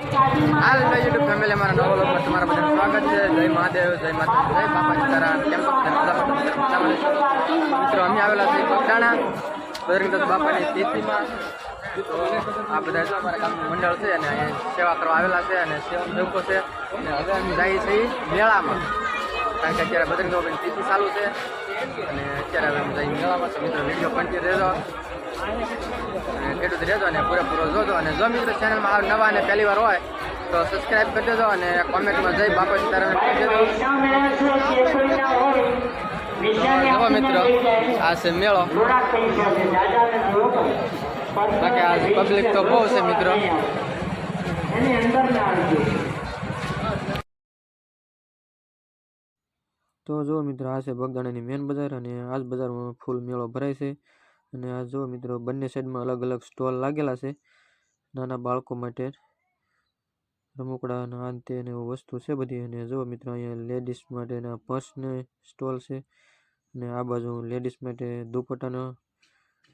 હાલ મેં YouTube family મારા નવો લોકો તમારા બધા સ્વાગત છે. જય મહાદેવ, જય માતા, જય બાપા સીતારામ, કેમ? મિત્રો, અમે આવેલા છે બગડાણા બજરંગદાસ બાપાની તિથિમાં. આ બધા અમારા ગામનું મંડળ છે અને અહીંયા સેવા કરવા આવેલા છે અને સેવા લોકો છે. અને હવે અમે જઈએ છીએ મેળામાં. કારણ કે અત્યારે બજરંગ બાપાની તિથિ ચાલુ છે. અને અત્યારે હવે અમે જઈએ મેળામાં. મિત્રો વીડિયો કન્ટિન્યુ રહેજો. ખેડૂત રહેજો અને પૂરેપૂરો જોજો. અને જો મિત્રો ચેનલમાં નવા અને પહેલી વાર હોય, તો સબસ્ક્રાઇબ કરી દેજો અને કોમેન્ટમાં જઈ બાપા સીતારામ નવો મિત્રો, આ છે મેળો. બાકી આ પબ્લિક તો બહુ છે મિત્રો. તો જો મિત્રો, આ છે બગદાણાની મેન બજાર અને આજ બજારમાં ફૂલ મેળો ભરાય છે. અને આ જો મિત્રો, બંને સાઈડમાં અલગ અલગ સ્ટોલ લાગેલા છે. નાના બાળકો માટે રમકડા અને આ તે ને એવું વસ્તુ છે બધી. અને જો મિત્રો, અહીંયા લેડીઝ માટેના પર્સને સ્ટોલ છે. અને આ બાજુ લેડીઝ માટે દુપટ્ટાનો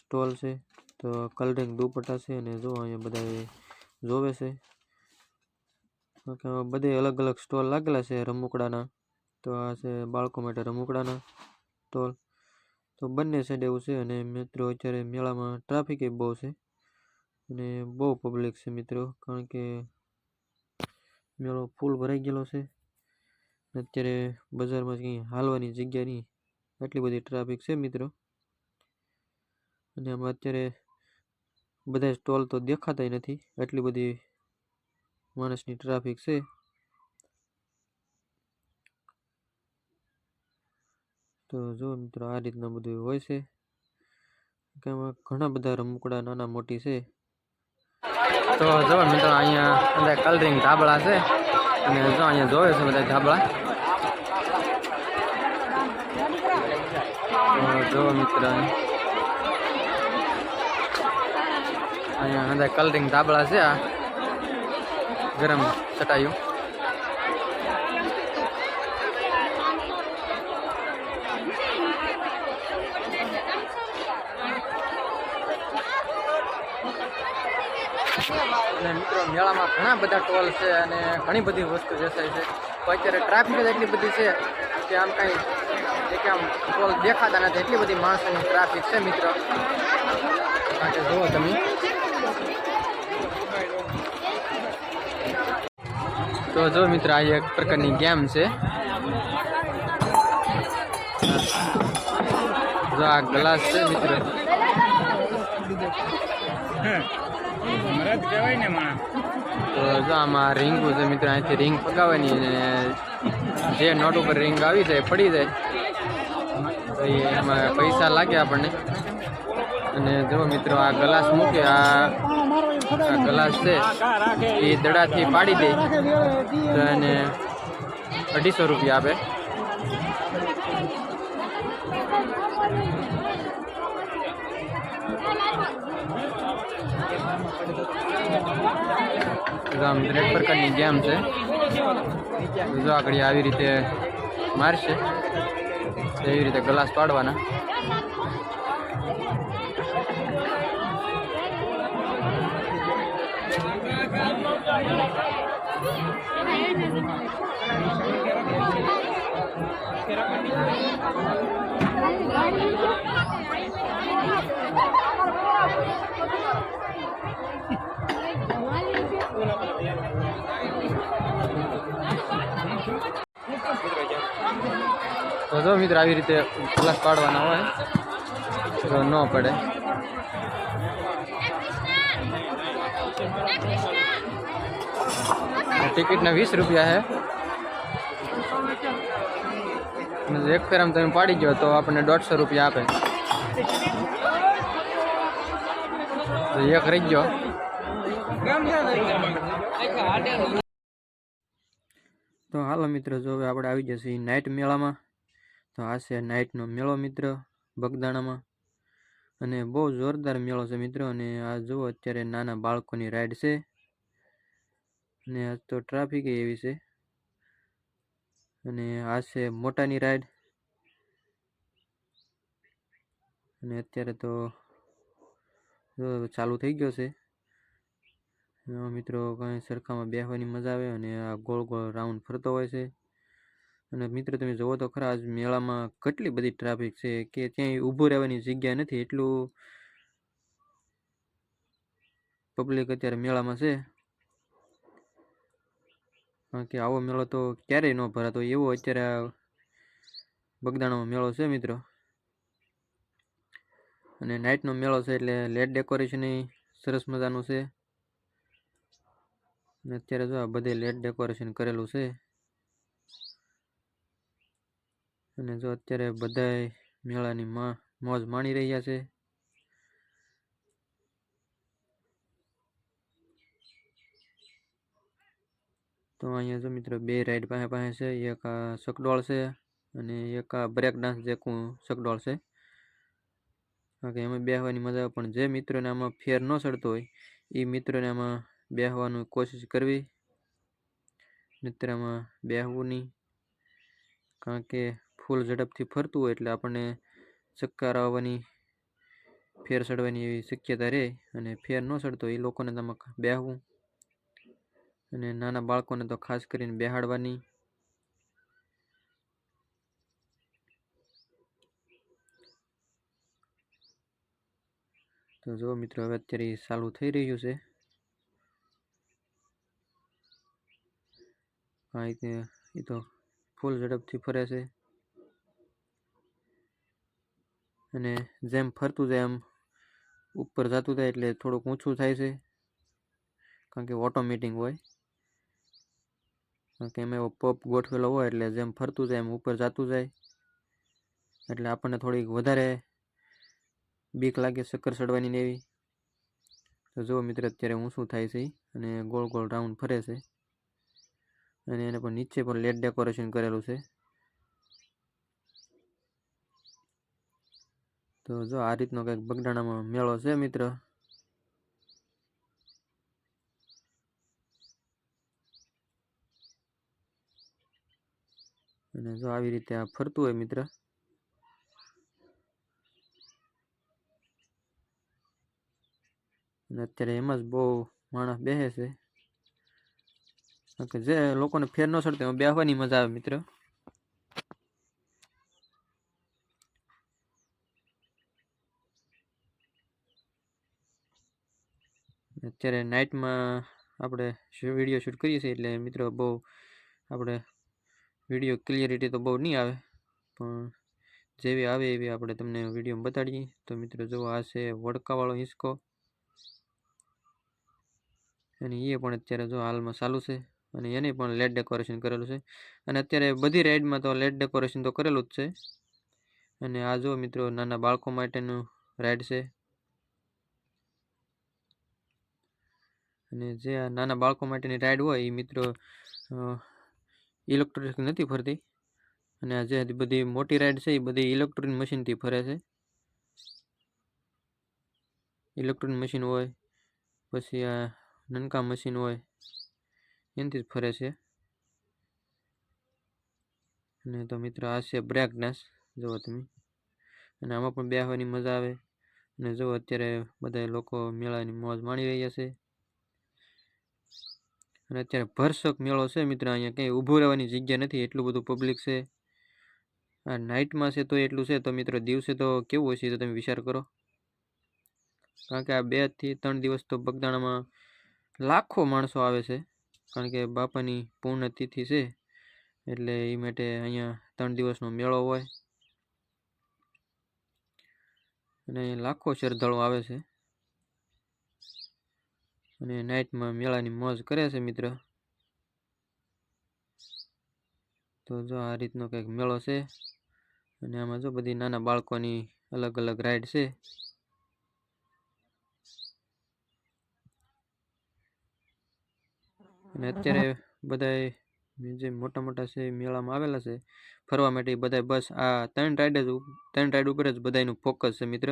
સ્ટોલ છે. તો કલરિંગ દુપટ્ટા છે અને જો અહીંયા બધા જોવે છે. બધે અલગ અલગ સ્ટોલ લાગેલા છે રમકડાના. તો આ છે બાળકો માટે રમકડાના સ્ટોલ. તો બંને સાઈડ એવું છે અને મિત્રો અત્યારે મેળામાં ટ્રાફિક બહુ છે અને બહુ પબ્લિક છે મિત્રો, કારણ કે મેળો ફૂલ ભરાઈ ગયેલો છે. અત્યારે બજારમાં કંઈ હાલવાની જગ્યા નહીં એટલી બધી ટ્રાફિક છે મિત્રો. અને આમાં અત્યારે બધા સ્ટોલ તો દેખાતાય નથી એટલી બધી માણસની ટ્રાફિક છે. તો જો મિત્રો આ રીતના બધું હોય છે. આમાં ઘણા બધા રમકડા નાના મોટી છે. તો જો મિત્રો અહીંયા બધા કલરિંગ ધાબળા છે. અને જો અહીંયા જોવે છે બધા ધાબળા. જો મિત્ર અહીંયા બધા કલરિંગ ધાબળા છે આ ગરમ ચટાયું અને મિત્રો, મેળામાં ઘણા બધા ટોલ છે અને ઘણી બધી વસ્તુ વેચાય છે. તો અત્યારે ટ્રાફિક જ એટલી બધી છે કે આમ કાંઈ કે આમ ટોલ દેખાતા નથી. એટલી બધી માણસોની ટ્રાફિક છે, મિત્રો. માટે જુઓ તમે. તો જો મિત્રો, આ એક પ્રકારની ગેમ છે. જો આ ગ્લાસ છે, મિત્રો. તો જો આમાં રિંગ છે મિત્રો, અહીંથી રિંગ પગાવવાની અને જે નોટ ઉપર રિંગ આવી જાય, પડી જાય. તો એમાં પૈસા લાગે આપણને. અને જો મિત્રો, આ ગ્લાસ મૂકે આ ગ્લાસ છે, એ દડાથી પાડી દે. તો એને અઢીસો રૂપિયા આપે. આમ દરેક પ્રકારની ગેમ છે. જો આવી રીતે મારશે એવી રીતે ગ્લાસ પાડવાના. તો જો મિત્ર આવી રીતે ગ્લાસ પાડવાના હોય, તો ન પડે. આ ટિકિટના વીસ રૂપિયા છે. અને એક ફેર આમ તમે પાડી ગયો તો આપણને દોઢસો રૂપિયા આપે. તો એક રહી ગયો. તો હાલો મિત્રો, જો હવે આપણે આવી જશે નાઇટ મેળામાં, તો આ છે નાઇટનો મેળો મિત્ર, બગદાણામાં. અને બહુ જોરદાર મેળો છે મિત્રો, અને આ જુઓ અત્યારે નાના બાળકોની રાઈડ છે. અને આજ તો ટ્રાફિક એવી છે. અને આ છે મોટાની રાઈડ અને અત્યારે તો ચાલુ થઈ ગયો છે. મિત્રો, કંઈ સરખામાં બેસવાની મજા આવે અને આ ગોળ ગોળ રાઉન્ડ ફરતો હોય છે. અને મિત્રો, તમે જુઓ તો ખરા, આજ મેળામાં કેટલી બધી ટ્રાફિક છે કે ત્યાં ઊભું રહેવાની જગ્યા નથી. એટલું પબ્લિક અત્યારે મેળામાં છે. કારણ કે આવો મેળો તો ક્યારેય ન ભરાતો. એવો અત્યારે બગદાણો મેળો છે, મિત્રો. અને નાઇટનો મેળો છે એટલે લેટ ડેકોરેશન સરસ મજાનું છે. અત્યારે જો આ બધે લેટ ડેકોરેશન કરેલું છે. અને જો અત્યારે બધાય મેળાની મોજ માણી રહ્યા છે. તો અહીંયા જો મિત્રો બે રાઈડ પાસે પાસે છે, એક આ સકડોળ છે અને એક આ બ્રેક ડાન્સ જેકું સકડોળ છે. કારણ કે એમાં બેહવાની મજા પણ જે મિત્રોને આમાં ફેર ન ચડતો હોય એ મિત્રોને આમાં બેસવાનું કોશિશ કરવી. નિત્રામાં બેહવું નહીં. કારણ કે ફૂલ ઝડપથી ફરતું હોય એટલે આપણને ચક્કર આવવાની, ફેર સડવાની એવી શક્યતા રહે અને ફેર ન સડતો એ લોકોને તમે બેહવું. અને નાના બાળકોને તો ખાસ કરીને બેહાડવાની. તો જો મિત્રો, હવે અત્યારે ચાલુ થઈ રહ્યું છે. હા, એ તો ફૂલ ઝડપથી ફરે છે. અને જેમ ફરતું જાય એમ ઉપર જતું થાય એટલે થોડુંક ઊંચું થાય છે. કારણ કે ઓટોમેટિક હોય. કારણ કે એમાં એવો પપ ગોઠવેલો હોય એટલે જેમ ફરતું જાય એમ ઉપર જતું જાય. એટલે આપણને થોડીક વધારે બીક લાગે ચક્કર ચડવાની ને એવી. તો જુઓ મિત્ર, અત્યારે ઊંચું થાય છે અને ગોળ ગોળ રાઉન્ડ ફરે છે. અને એને પણ નીચે પણ લેટ ડેકોરેશન કરેલું છે. તો જો આ રીતનો કંઈક બગડાણામાં મેળો છે, મિત્ર. અને જો આવી રીતે આ ફરતું હોય, મિત્ર. અને અત્યારે એમાં જ બહુ માણસ બેસે છે. જે લોકોને ફેર ન સડતો એમાં બેહવાની મજા આવે મિત્ર. અત્યારે નાઇટમાં આપણે વીડિયો શૂટ કરીએ છીએ એટલે મિત્રો બહુ આપણે વીડિયો ક્લિયરિટી તો બહુ નહીં આવે, પણ જેવી આવે એવી આપણે તમને વીડિયો બતાડીએ. તો મિત્રો જો આ છે વડકાવાળો હિંચકો. અને એ પણ અત્યારે જો હાલમાં ચાલુ છે. અને એની પણ લેટ ડેકોરેશન કરેલું છે. અને અત્યારે બધી રાઈડમાં તો લેટ ડેકોરેશન તો કરેલું જ છે. અને આ જો મિત્રો નાના બાળકો માટેનું રાઈડ છે. અને જે આ નાના બાળકો માટેની રાઈડ હોય એ મિત્રો ઇલેક્ટ્રોનિક નથી ફરતી. અને આ જે બધી મોટી રાઈડ છે એ બધી ઇલેક્ટ્રોનિક મશીનથી ફરે છે. ઇલેક્ટ્રોનિક મશીન હોય, પછી આ નનકા મશીન હોય એનાથી જ ફરે છે. અને તો મિત્રો આ છે બ્રેક ડાન્સ જુઓ તમે. અને આમાં પણ બેહવાની મજા આવે. અને જુઓ અત્યારે બધા લોકો મેળાની મોજ માણી રહ્યા છે. અને અત્યારે ભરસક મેળો છે મિત્ર અહીંયા. કંઈ ઊભું રહેવાની જગ્યા નથી, એટલું બધું પબ્લિક છે. આ નાઇટમાં છે તો એટલું છે. તો મિત્રો દિવસે તો કેવું હશે તો તમે વિચાર કરો. કારણ કે આ બેથી ત્રણ દિવસ તો બગદાણામાં લાખો માણસો આવે છે. કારણ કે બાપાની પૂર્ણ તિથિ છે, એટલે એ માટે અહીંયા ત્રણ દિવસનો મેળો હોય. અને લાખો શ્રદ્ધાળુ આવે છે. અને નાઇટમાં મેળાની મોજ કરે છે મિત્ર. તો જો આ રીતનો કંઈક મેળો છે. અને આમાં જો બધી નાના બાળકોની અલગ અલગ રાઈડ છે. અને અત્યારે બધા જે મોટા મોટા છે મેળામાં આવેલા છે. ફરવા માટે બધા બસ આ ત્રણ રાઈડ જ ત્રણ રાઈડ ઉપર જ બધાનું ફોકસ છે મિત્ર.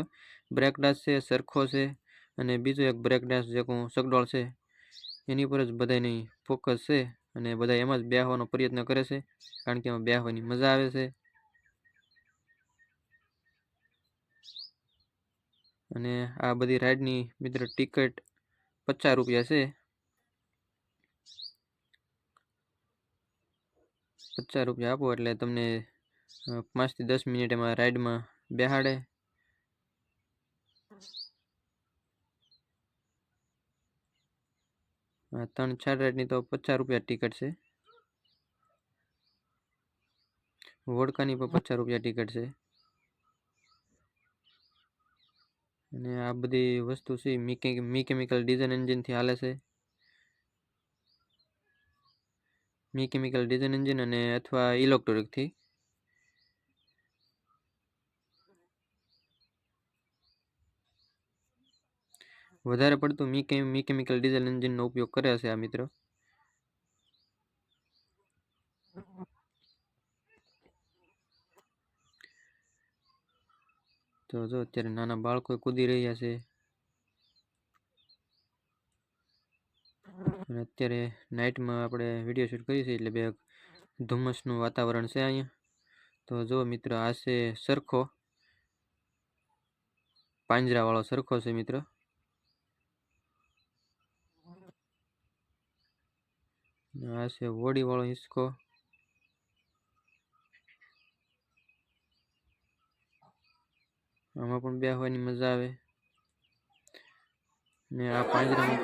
બ્રેક ડાન્સ છે સરખો છે અને બીજો એક બ્રેક ડાન્સ જે સગડોળ છે એની ઉપર જ બધાની ફોકસ છે અને બધા એમાં જ બેહવાનો પ્રયત્ન કરે છે કારણ કે એમાં બેહવાની મજા આવે છે. અને આ બધી રાઈડની મિત્ર ટિકિટ પચાસ રૂપિયા છે. પચાસ રૂપિયા આપો એટલે તમને પાંચથી દસ મિનિટ એમાં રાઈડમાં બેહાડે. ત્રણ ચાર રાઈડની તો પચાસ રૂપિયા ટિકિટ છે. વોડકાની પણ પચાસ રૂપિયા ટિકિટ છે. અને આ બધી વસ્તુ છે મિકે મિકેમિકલ ડીઝલ એન્જિનથી હાલે છે. મિકેમિકલ ડીઝલ એન્જિન અને અથવા ઇલેક્ટ્રોનિકથી વધારે પડતું મી મિકેમિકલ ડીઝલ એન્જિનનો ઉપયોગ કરે છે આ મિત્રો. તો જો અત્યારે નાના બાળકો કૂદી રહ્યા છે. અને અત્યારે નાઇટમાં આપણે વીડિયો શૂટ કરીએ છીએ એટલે બે ધુમ્મસનું વાતાવરણ છે અહીંયા. તો જો મિત્ર, આ છે સરખો, પાંજરાવાળો સરખો છે મિત્ર. આ છે વોડીવાળો હિંચકો આમાં પણ બેસવાની મજા આવે. ને આ પાંજરામાં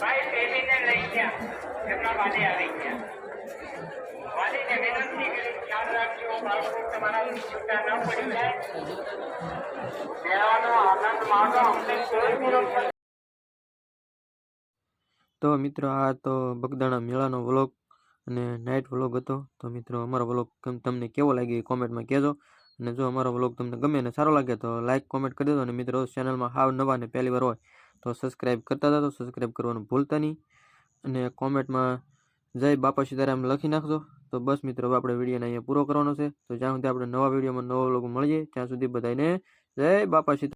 ભાઈ બેબીને લઈ ગયા. એમના માટે આવી ગયા. ન તો મિત્રો, આ તો બગદાણા મેળાનો વ્લોગ અને નાઇટ વ્લોગ હતો. તો મિત્રો, અમારો વ્લોગ તમને કેવો લાગ્યો એ કોમેન્ટમાં કહેજો. અને જો અમારો વ્લોગ તમને ગમે અને સારો લાગે તો લાઇક કોમેન્ટ કરી દેજો. અને મિત્રો ચેનલમાં હાવ નવા અને પહેલી વાર હોય તો સબસ્ક્રાઈબ કરતા હતા તો સબસ્ક્રાઈબ કરવાનું ભૂલતા નહીં. અને કોમેન્ટમાં જય બાપા સીતારામ લખી નાખજો. તો બસ મિત્રો, હવે આપણે વિડીયોને અહીંયા પૂરો કરવાનો છે. તો જ્યાં સુધી આપણે નવા વિડીયોમાં નવો લોકો મળીએ, ત્યાં સુધી બધાને જય બાપા સીતા